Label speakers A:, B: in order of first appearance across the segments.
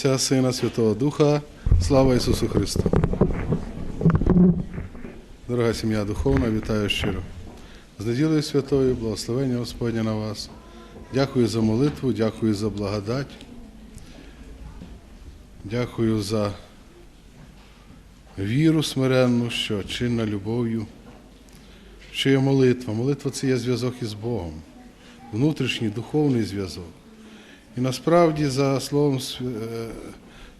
A: Отця, Сина, Святого Духа, слава Ісусу Христу. Дорога сім'я духовна, вітаю щиро. З неділею святою, благословення Господня на вас. Дякую за молитву, дякую за благодать. Дякую за віру смиренну, що чинна любов'ю, що є молитва. Молитва це є зв'язок із Богом, внутрішній духовний зв'язок. І насправді, за словом е,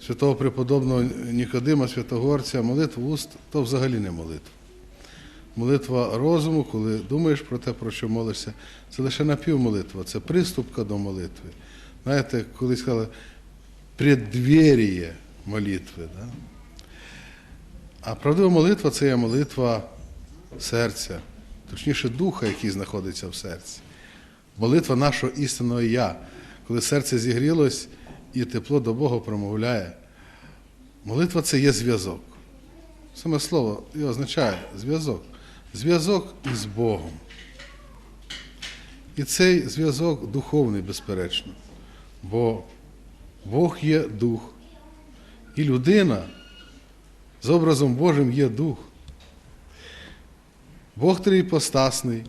A: святого преподобного Нікодима Святогорця, молитва уст то взагалі не молитва. Молитва розуму, коли думаєш про те, про що молишся, це лише напівмолитва, це приступка до молитви. Знаєте, колись сказали преддверіє молитви. Да? А правдива молитва це є молитва серця, точніше духа, який знаходиться в серці. Молитва нашого істинного Я, коли серце зігрілось і тепло до Бога промовляє. Молитва це є зв'язок. Саме слово і означає зв'язок. Зв'язок із Богом. І цей зв'язок духовний, безперечно. Бо Бог є дух. І людина з образом Божим є дух. Бог триіпостасний,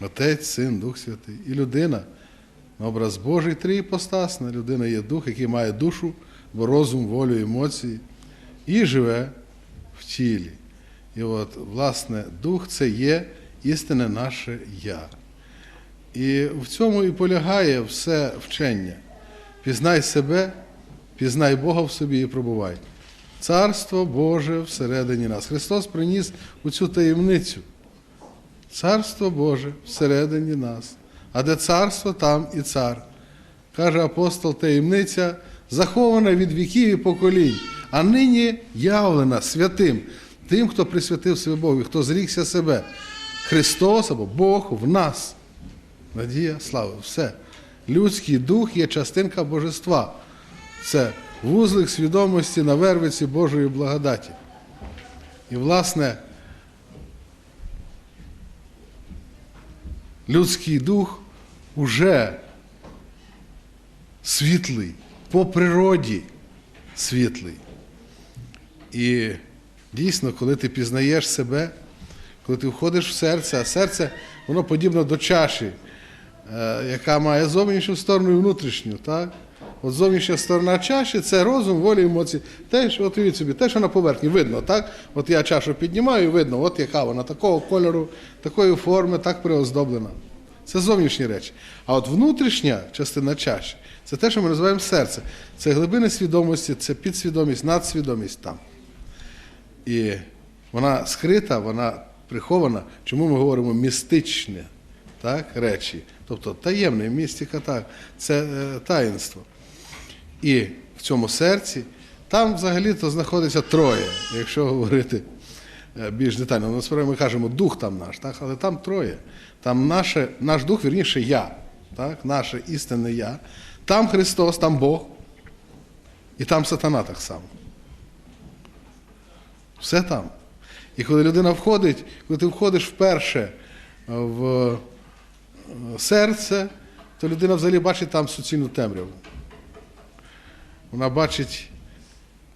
A: Отець, Син, Дух Святий. І людина на образ Божий триіпостасна. Людина є дух, який має душу, бо розум, волю, емоції, і живе в тілі. І от, власне, дух це є істинне наше Я. І в цьому і полягає все вчення. Пізнай себе, пізнай Бога в собі і пробувай. Царство Боже всередині нас. Христос приніс у цю таємницю. Царство Боже всередині нас. А де царство, там і цар. Каже апостол, таємниця захована від віків і поколінь, а нині явлена святим, тим, хто присвятив себе Богу, хто зрікся себе. Христос або Бог в нас. Надія, слава, все. Людський дух є частинка божества. Це вузлик свідомості на вервиці Божої благодаті. І, власне, людський дух уже світлий, по природі світлий. І дійсно, коли ти пізнаєш себе, коли ти входиш в серце, а серце, воно подібно до чаші, е, яка має зовнішню сторону і внутрішню. Так? От зовнішня сторона чаші це розум, воля, емоції. Те, що от уявіть собі, те, що на поверхні видно, так? От я чашу піднімаю, і видно, от яка вона такого кольору, такої форми, так приоздоблена. Це зовнішні речі. А от внутрішня частина чаші це те, що ми називаємо серце. Це глибини свідомості, це підсвідомість, надсвідомість там. І вона скрита, вона прихована. Чому ми говоримо містичне так, речі? Тобто таємне, містика, це е, таїнство. І в цьому серці там взагалі-то знаходиться троє, якщо говорити більш детально. Насправді ми кажемо дух там наш, так? але там троє. Там наше, наш дух, вірніше, я, так? наше істинне я. Там Христос, там Бог, і там сатана так само. Все там. І коли людина входить, коли ти входиш вперше в е, серце, то людина взагалі бачить там суцільну темряву. Вона бачить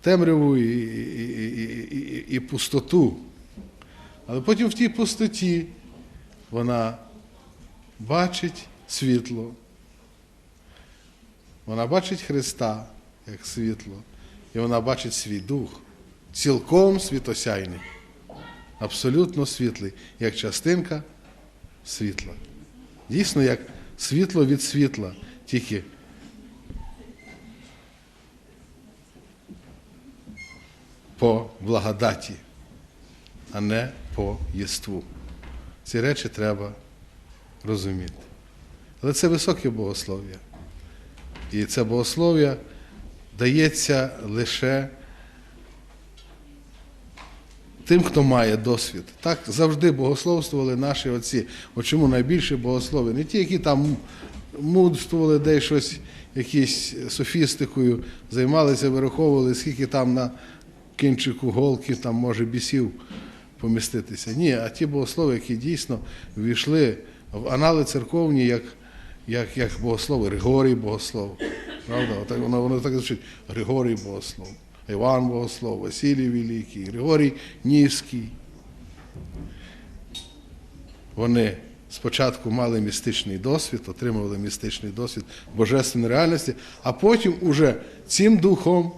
A: темряву і, і, і, і, і пустоту. Але потім в тій пустоті вона бачить світло. Вона бачить Христа як світло, і вона бачить свій дух, цілком світосяйний, абсолютно світлий, як частинка світла. Дійсно, як світло від світла, тільки по благодаті, а не по єству. Ці речі треба розуміти. Але це високе богослов'я. І це богослов'я дається лише тим, хто має досвід. Так завжди богословствували наші отці. От чому найбільше богослови? Не ті, які там мудрствували, де щось, якісь софістикою займалися, вираховували, скільки там на кінчику голки там може бісів поміститися. Ні, а ті богослови, які дійсно ввійшли в анали церковні, як, як, як богослови, Григорій Богослов, Правда? Отак, воно, воно так звучить. Григорій Богослов, Іван Богослов, Василій Великий, Григорій Нівський. Вони спочатку мали містичний досвід, отримували містичний досвід божественної реальності, а потім уже цим духом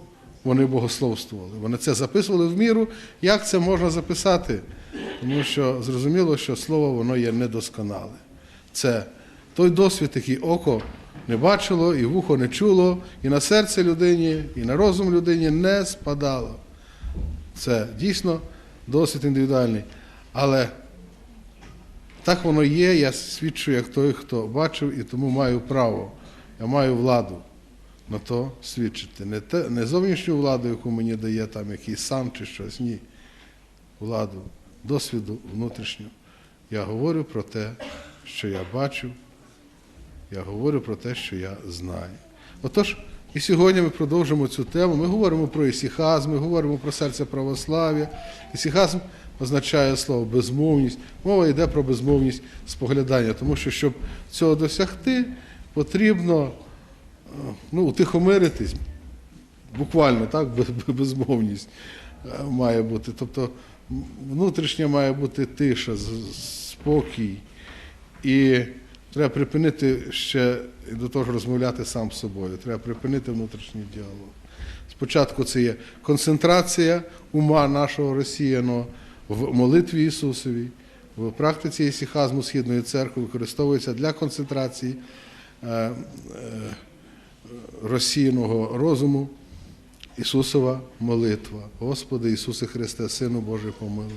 A: вони богословствували. Вони це записували в міру. Як це можна записати? Тому що зрозуміло, що слово воно є недосконале. Це той досвід, який око не бачило, і вухо не чуло, і на серце людині, і на розум людині не спадало. Це дійсно досвід індивідуальний. Але так воно є, я свідчу як той, хто бачив, і тому маю право, я маю владу на то свідчити. Не, те, не зовнішню владу, яку мені дає там якийсь сам чи щось, ні. Владу, досвіду внутрішню. Я говорю про те, що я бачу, я говорю про те, що я знаю. Отож, і сьогодні ми продовжимо цю тему. Ми говоримо про ісіхазм, ми говоримо про серце православ'я. Ісіхазм означає слово безмовність. Мова йде про безмовність споглядання, тому що, щоб цього досягти, потрібно ну, утихомиритись, буквально так, безмовність е, має бути. Тобто внутрішня має бути тиша, спокій. І треба припинити ще до того розмовляти сам з собою. Треба припинити внутрішній діалог. Спочатку це є концентрація ума нашого росіяного в молитві Ісусовій, в практиці ісіхазму Східної церкви використовується для концентрації е, е, розсіяного розуму. Ісусова молитва. Господи Ісусе Христе, Сину Божий помилуй.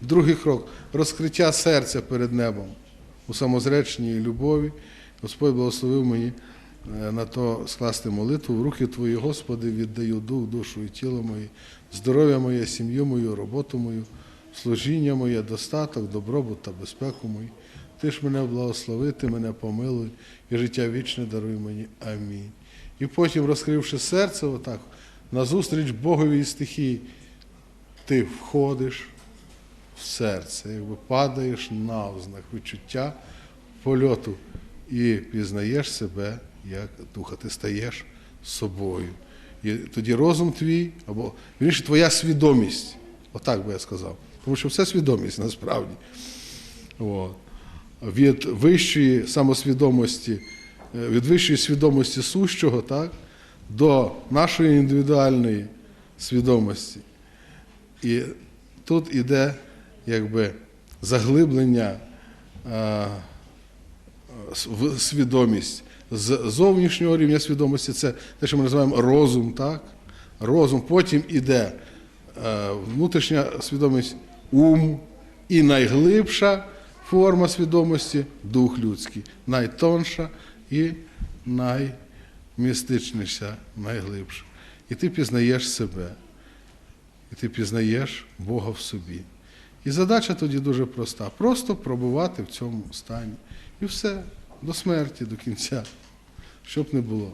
A: Другий крок розкриття серця перед небом у самозреченій любові. Господь благословив мені е, на то скласти молитву. В руки Твої, Господи, віддаю дух, душу і тіло моє, здоров'я моє, сім'ю мою, роботу мою, служіння моє, достаток, добробут та безпеку мою. Ти ж мене благослови, ти мене помилуй, і життя вічне даруй мені. Амінь. І потім, розкривши серце, отак, назустріч Боговій стихії, ти входиш в серце, якби падаєш навзнак відчуття польоту і пізнаєш себе як духа. Ти стаєш собою. І тоді розум твій, або вірніше, твоя свідомість, отак би я сказав. Тому що все свідомість насправді. От. Від вищої самосвідомості, е, від вищої свідомості сущого, так, до нашої індивідуальної свідомості. І тут іде якби заглиблення е, в свідомість з зовнішнього рівня свідомості, це те, що ми називаємо розум, так? Розум, потім іде е, внутрішня свідомість ум, і найглибша форма свідомості дух людський, найтонша і наймістичніша, найглибша. І ти пізнаєш себе, і ти пізнаєш Бога в собі. І задача тоді дуже проста: просто пробувати в цьому стані. І все, до смерті, до кінця, щоб не було.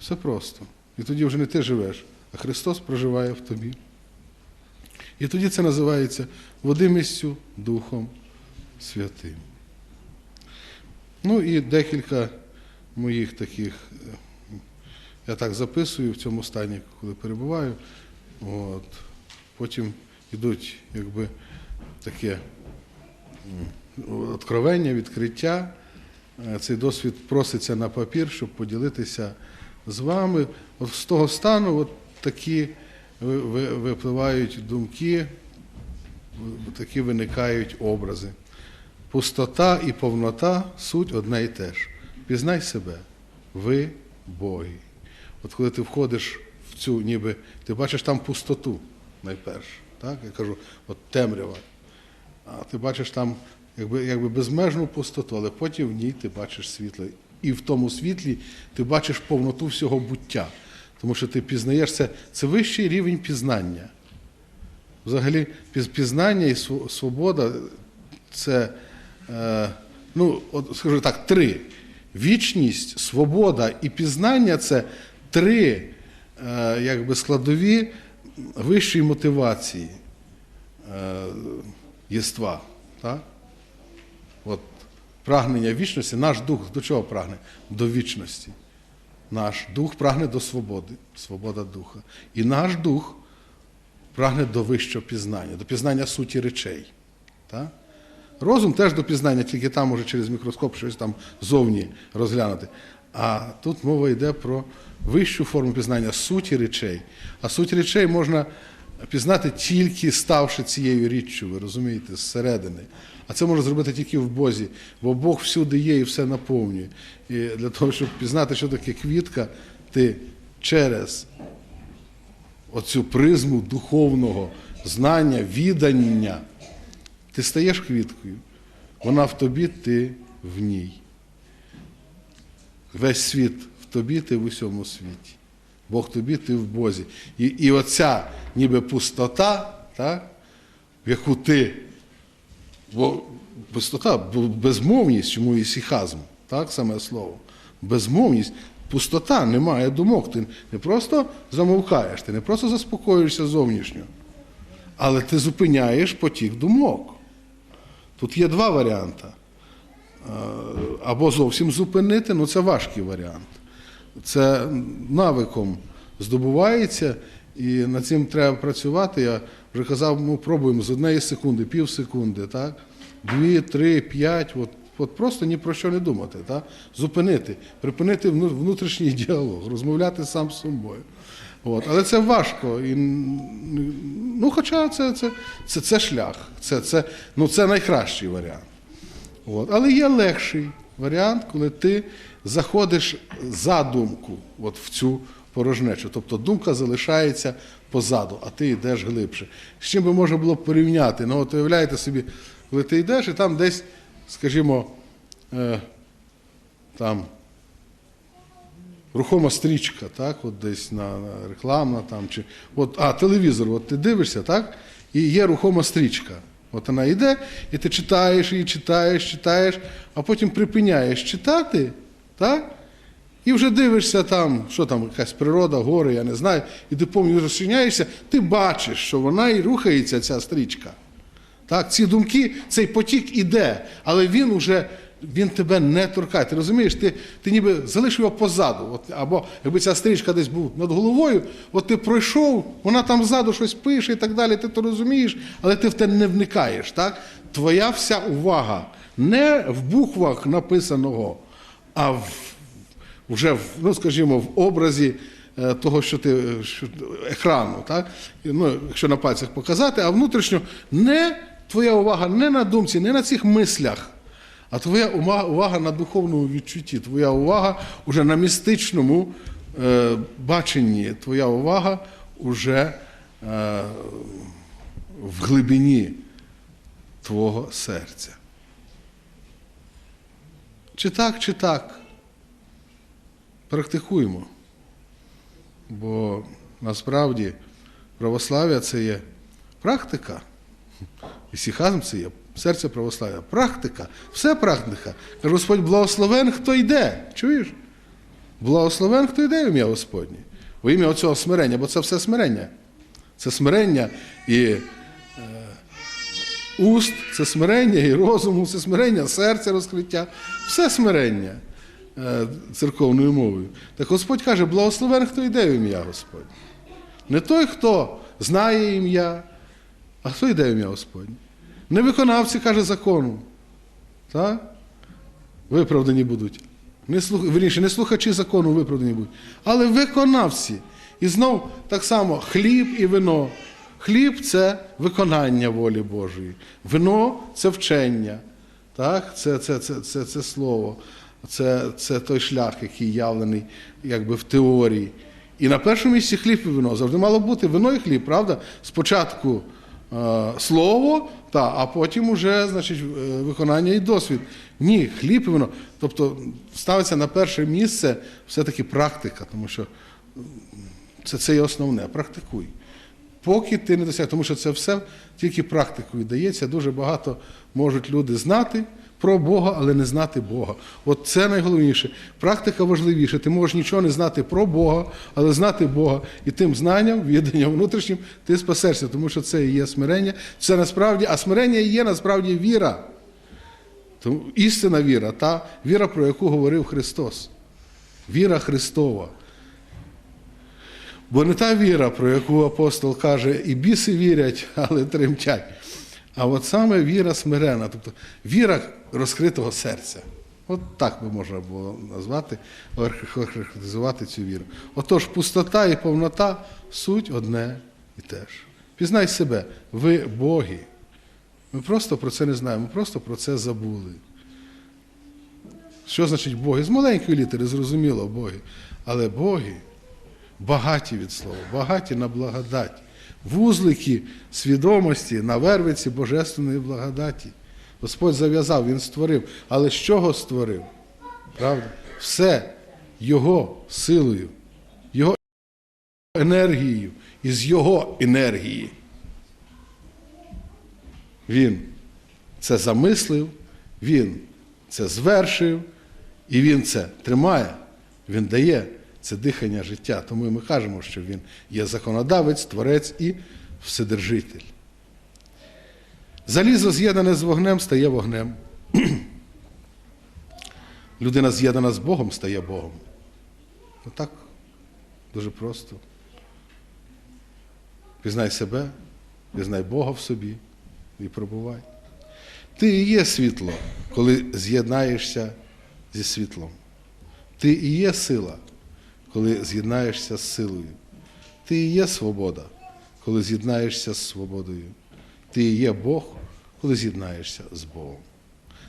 A: Все просто. І тоді вже не ти живеш, а Христос проживає в тобі. І тоді це називається водимістю Духом Святим. Ну і декілька моїх таких, е, я так записую в цьому стані, коли перебуваю. От. Потім йдуть якби таке откровення, відкриття. Е, Цей досвід проситься на папір, щоб поділитися з вами. От з того стану от такі ви- ви- випливають думки, такі виникають образи. Пустота і повнота суть одне і те ж. Пізнай себе, ви Боги. От коли ти входиш в цю, ніби ти бачиш там пустоту найперше. Так? Я кажу, от темрява. А ти бачиш там якби, якби безмежну пустоту, але потім в ній ти бачиш світло. І в тому світлі ти бачиш повноту всього буття. Тому що ти пізнаєш це, це вищий рівень пізнання. Взагалі, пізнання і свобода це, ну, от, скажу так, три. Вічність, свобода і пізнання це три е, якби, складові вищої мотивації е, єства. Так? От, прагнення вічності, наш дух до чого прагне? До вічності. наш дух прагне до свободи, свобода духа. І наш дух прагне до вищого пізнання, до пізнання суті речей. Так? Розум теж до пізнання, тільки там може через мікроскоп щось там зовні розглянути. А тут мова йде про вищу форму пізнання суті речей. А суть речей можна пізнати тільки ставши цією річчю, ви розумієте, зсередини. А це можна зробити тільки в Бозі, бо Бог всюди є і все наповнює. І для того, щоб пізнати, що таке квітка, ти через оцю призму духовного знання, віддання, ти стаєш квіткою. Вона в тобі, ти в ній. Весь світ в тобі, ти в усьому світі. Бог тобі, ти в Бозі. І, і оця ніби пустота, так, в яку ти, бо пустота, безмовність, чому і сіхазм, так саме слово. Безмовність, пустота, немає думок. Ти не просто замовкаєш, ти не просто заспокоюєшся зовнішньо, але ти зупиняєш потік думок. Тут є два варіанти. Е, Або зовсім зупинити, ну це важкий варіант. Це навиком здобувається, і над цим треба працювати. Я вже казав, ми пробуємо з однієї секунди, пів секунди, так? дві, три, п'ять. От, от просто ні про що не думати. Так? Зупинити, припинити вну- внутрішній діалог, розмовляти сам з собою. От. Але це важко. І, ну, хоча це, це, це, це шлях, це, це, ну, це найкращий варіант. От. Але є легший варіант, коли ти заходиш за думку от в цю порожнечу. Тобто думка залишається позаду, а ти йдеш глибше. З чим би можна було порівняти? Ну, от уявляєте собі, коли ти йдеш, і там десь, скажімо, е, там рухома стрічка, так, от десь на, на рекламна там, чи от, а телевізор, от ти дивишся, так, і є рухома стрічка. От вона йде, і ти читаєш її, читаєш, читаєш, а потім припиняєш читати, так? І вже дивишся там, що там, якась природа, гори, я не знаю, і ти повністю розчиняєшся, ти бачиш, що вона і рухається, ця стрічка. Так, ці думки, цей потік іде, але він уже він тебе не торкає. Ти розумієш, ти, ти ніби залишив його позаду. От, або якби ця стрічка десь був над головою, от ти пройшов, вона там ззаду щось пише і так далі, ти то розумієш, але ти в те не вникаєш. Так? Твоя вся увага не в буквах написаного, а в, вже ну, скажімо, в образі е, того, що ти що, екрану, так? Ну, якщо на пальцях показати, а внутрішньо не твоя увага не на думці, не на цих мислях, а твоя увага на духовному відчутті, твоя увага уже на містичному е, баченні, твоя увага уже е, в глибині твого серця. Чи так, чи так. Практикуємо. Бо насправді православ'я це є практика. І сіхазм це є серце православ'я. Практика. Все практика. Каже Господь, благословен, хто йде. Чуєш? Благословен, хто йде в ім'я Господнє. В ім'я оцього смирення, бо це все смирення. Це смирення і е, уст, це смирення, і розуму, це смирення, серця розкриття. Все смирення е, церковною мовою. Так Господь каже, благословен, хто йде в ім'я Господнє. Не той, хто знає ім'я, а хто йде в ім'я Господнє. Не виконавці, каже, закону. Так? Виправдані будуть. Не слух... Верніше, не слухачі закону виправдані будуть, але виконавці. І знов так само хліб і вино. Хліб це виконання волі Божої. Вино це вчення. Так? Це, це, це, це, це слово. Це, це той шлях, який явлений якби в теорії. І на першому місці хліб і вино. Завжди мало бути вино і хліб, правда? Спочатку слово, та, а потім уже значить, е, виконання і досвід. Ні, хліб і воно. Тобто ставиться на перше місце все-таки практика, тому що це, це є основне. Практикуй. Поки ти не досяг, тому що це все тільки практикою дається. Дуже багато можуть люди знати про Бога, але не знати Бога. От це найголовніше. Практика важливіша. Ти можеш нічого не знати про Бога, але знати Бога. І тим знанням, відданням внутрішнім, ти спасешся, тому що це і є смирення. Це насправді, а смирення і є насправді віра. Тому істинна віра, та віра, про яку говорив Христос. Віра Христова. Бо не та віра, про яку апостол каже, і біси вірять, але тремтять. А от саме віра смирена, тобто віра розкритого серця. От так би можна було назвати, охарактеризувати цю віру. Отож, пустота і повнота суть одне і те ж. Пізнай себе, ви Боги. Ми просто про це не знаємо, ми просто про це забули. Що значить Боги? З маленької літери зрозуміло Боги. Але Боги багаті від слова, багаті на благодать. Вузлики свідомості на вервиці божественної благодаті. Господь зав'язав, Він створив. Але з чого створив? Правда? Все Його силою, Його енергією і з Його енергії. Він це замислив, він це звершив, і він це тримає, він дає це дихання життя. Тому ми кажемо, що він є законодавець, творець і вседержитель. Залізо з'єднане з вогнем стає вогнем. Людина з'єднана з Богом стає Богом. Ну так, дуже просто. Пізнай себе, пізнай Бога в собі і пробувай. Ти і є світло, коли з'єднаєшся зі світлом. Ти і є сила, коли з'єднаєшся з силою. Ти і є свобода, коли з'єднаєшся з свободою. Ти і є Бог, коли з'єднаєшся з Богом.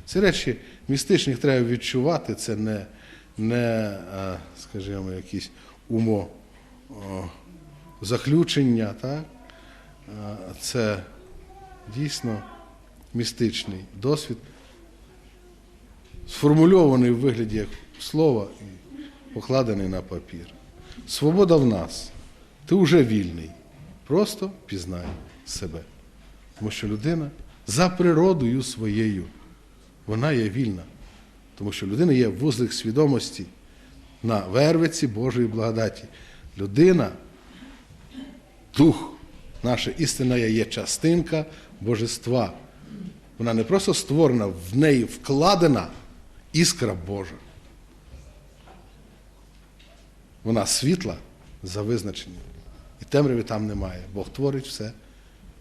A: Ці речі містичні треба відчувати, це не, не скажімо, якісь умо заключення, так? Це дійсно містичний досвід, сформульований в вигляді як слова покладений на папір. Свобода в нас. Ти вже вільний. Просто пізнай себе. Тому що людина за природою своєю, вона є вільна. Тому що людина є вузлик свідомості на вервиці Божої благодаті. Людина, дух, наша істина є частинка божества. Вона не просто створена, в неї вкладена іскра Божа. Вона світла за визначенням. І темряви там немає. Бог творить все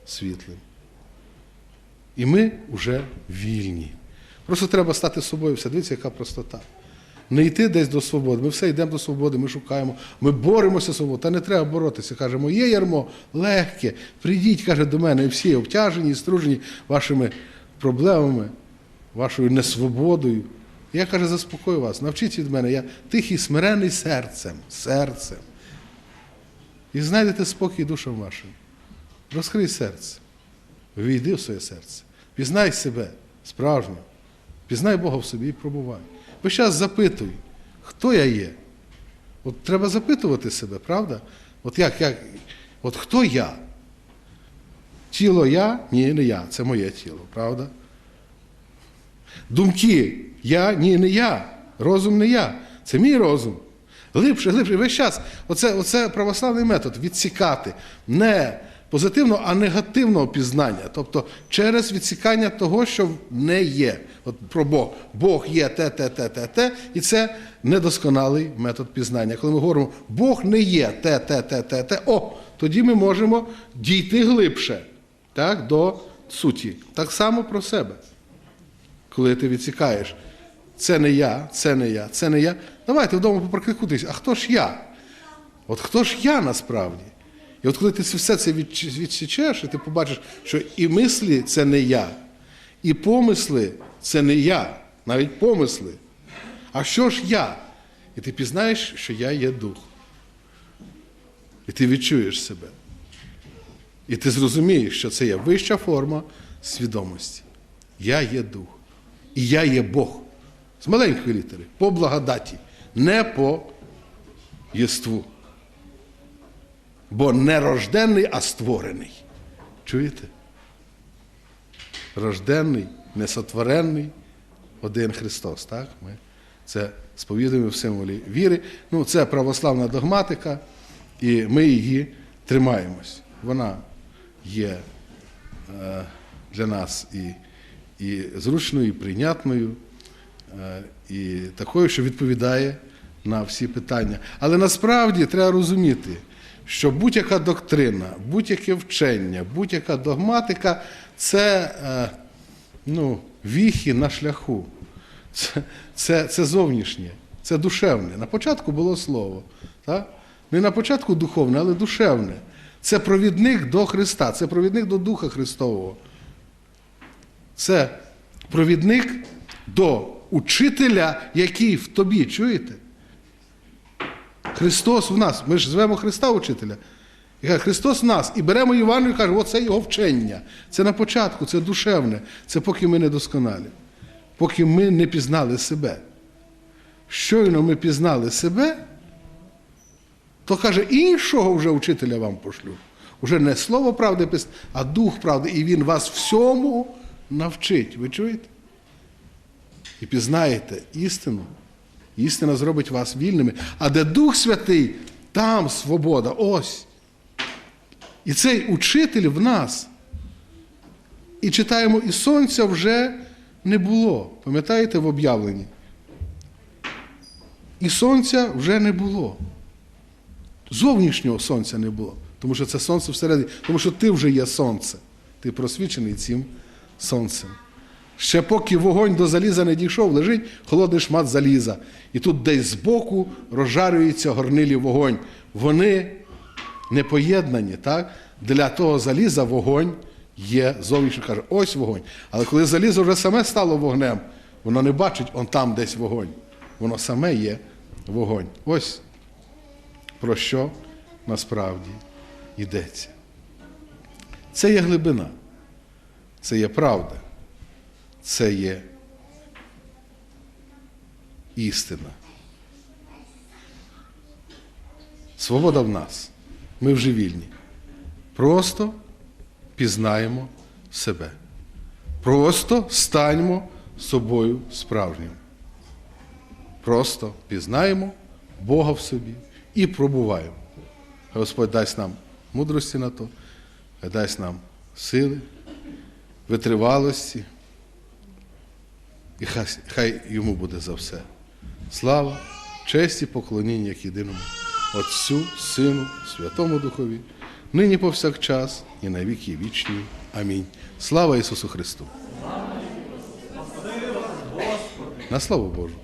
A: світлим. І ми вже вільні. Просто треба стати собою. Все, дивіться, яка простота. Не йти десь до свободи. Ми все йдемо до свободи, ми шукаємо, ми боремося з свободою. Та не треба боротися. Каже, моє ярмо легке. Прийдіть, каже, до мене, всі обтяжені і стружені вашими проблемами, вашою несвободою. Я каже, заспокою вас, навчіть від мене, я тихий, смирений серцем, серцем. І знайдете спокій душам вашим. Розкрий серце. Війди в своє серце. Пізнай себе справжньо. Пізнай Бога в собі і пробувай. Весь час запитуй, хто я є. От треба запитувати себе, правда? От як, як, от хто я? Тіло я? Ні, не я. Це моє тіло, правда? Думки я, ні, не я. Розум не я. Це мій розум. Глибше, глибше. Весь час. Оце, оце православний метод відсікати. Не позитивного, а негативного пізнання. Тобто через відсікання того, що не є. От про Бог. Бог є те, те, те, те, те. І це недосконалий метод пізнання. Коли ми говоримо, Бог не є те, те, те, те, те, о, тоді ми можемо дійти глибше так, до суті. Так само про себе. Коли ти відсікаєш, це не я, це не я, це не я. Давайте вдома попрокрикутись, а хто ж я? От хто ж я насправді? І от коли ти все це відсічеш, і ти побачиш, що і мислі це не я, і помисли це не я, навіть помисли. А що ж я? І ти пізнаєш, що я є дух. І ти відчуєш себе. І ти зрозумієш, що це є вища форма свідомості. Я є дух. І я є Бог. З маленької літери, по благодаті, не по єству. Бо не рожденний, а створений. Чуєте? Рожденний, не сотворений, один Христос. Так? Ми це сповідуємо в символі віри. Ну, це православна догматика, і ми її тримаємось. Вона є е, для нас і, і зручною, і прийнятною, і такою, що відповідає на всі питання. Але насправді треба розуміти, що будь-яка доктрина, будь-яке вчення, будь-яка догматика це е, ну, віхи на шляху. Це, це, це зовнішнє, це душевне. На початку було слово. Так? Не на початку духовне, але душевне. Це провідник до Христа, це провідник до Духа Христового. Це провідник до учителя, який в тобі, чуєте? Христос в нас. Ми ж звемо Христа учителя. І каже, Христос в нас. І беремо Івану і каже, оце його вчення. Це на початку, це душевне, це поки ми не досконалі, поки ми не пізнали себе. Щойно ми пізнали себе, то каже, іншого вже учителя вам пошлю. Уже не слово правди, а дух правди, і він вас всьому навчить. Ви чуєте? І пізнаєте істину. Істина зробить вас вільними. А де Дух Святий, там свобода. Ось. І цей учитель в нас. І читаємо, і сонця вже не було. Пам'ятаєте в об'явленні? І сонця вже не було. Зовнішнього сонця не було. Тому що це сонце всередині. Тому що ти вже є сонце. Ти просвічений цим сонцем. Ще поки вогонь до заліза не дійшов, лежить холодний шмат заліза. І тут десь збоку розжарюється горнилі вогонь. Вони не поєднані, так? Для того заліза вогонь є зовнішньо каже, ось вогонь. Але коли залізо вже саме стало вогнем, воно не бачить, он там десь вогонь. Воно саме є вогонь. Ось про що насправді йдеться. Це є глибина, це є правда, це є істина. Свобода в нас. Ми вже вільні. Просто пізнаємо себе. Просто станьмо собою справжнім. Просто пізнаємо Бога в собі і пробуваємо. Господь дасть нам мудрості на то, дасть нам сили, витривалості. І хай, хай йому буде за все. Слава, честь і поклоніння як єдиному Отцю, Сину, Святому Духові, нині повсякчас і на віки вічні. Амінь. Слава Ісусу Христу! На славу Божу!